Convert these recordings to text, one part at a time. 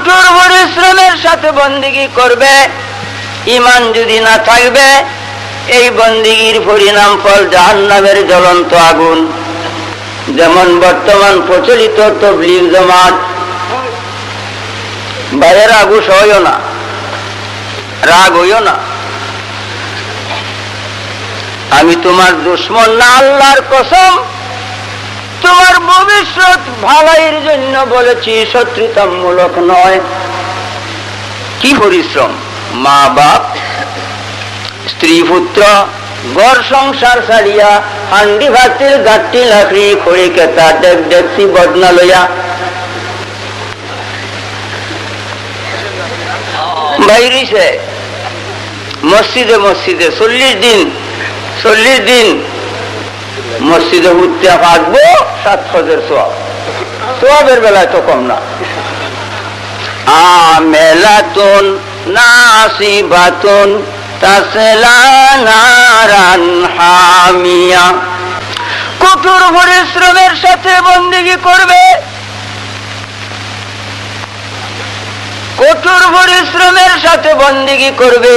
কঠোর পরিশ্রমের সাথে বন্দিগি করবে। ইমান যদি না থাকবে, এই বন্দিগির পরিণাম ফল জাহান্নামের জ্বলন্ত আগুন। যেমন বর্তমান প্রচলিত তবলিগ জমাত, বাইরের আগুস হইও না, রাগ হইও না। আমি তোমার দুশ্মন না, আল্লাহর কসম, তোমার ভবিষ্যৎ ভালাইয়ের জন্য বলেছি শত্রুতামূলক নয়। কি পরিশ্রম? মা বাপ স্ত্রী পুত্র ঘর সংসার ছাড়িয়া হান্ডি ভাতের গাঠটি লাকড়ি খড়ি কেতা ডেক ডেকসি বদনা লইয়া। বাইরিছে। মসজিদে মসজিদে চল্লিশ দিন চল্লিশ দিন মসজিদে উঠতে থাকব সাত ফজের সোয়াব। সোয়াবের বেলায় তো কম না। আমেলাতুন, নাসিবাতুন তাসলা কঠোর পরিশ্রমের সাথে বন্দিগি করবে। কঠোর পরিশ্রমের সাথে বন্দিগি করবে।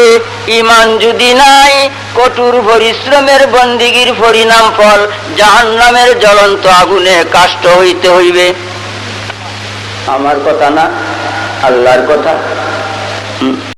ইমান যদি নাই, কঠোর পরিশ্রমের বন্দিগির পরিণাম ফল জাহান্নামের জ্বলন্ত আগুনে কাষ্ট হইতে হইবে। আমার কথা না, আল্লাহর কথা।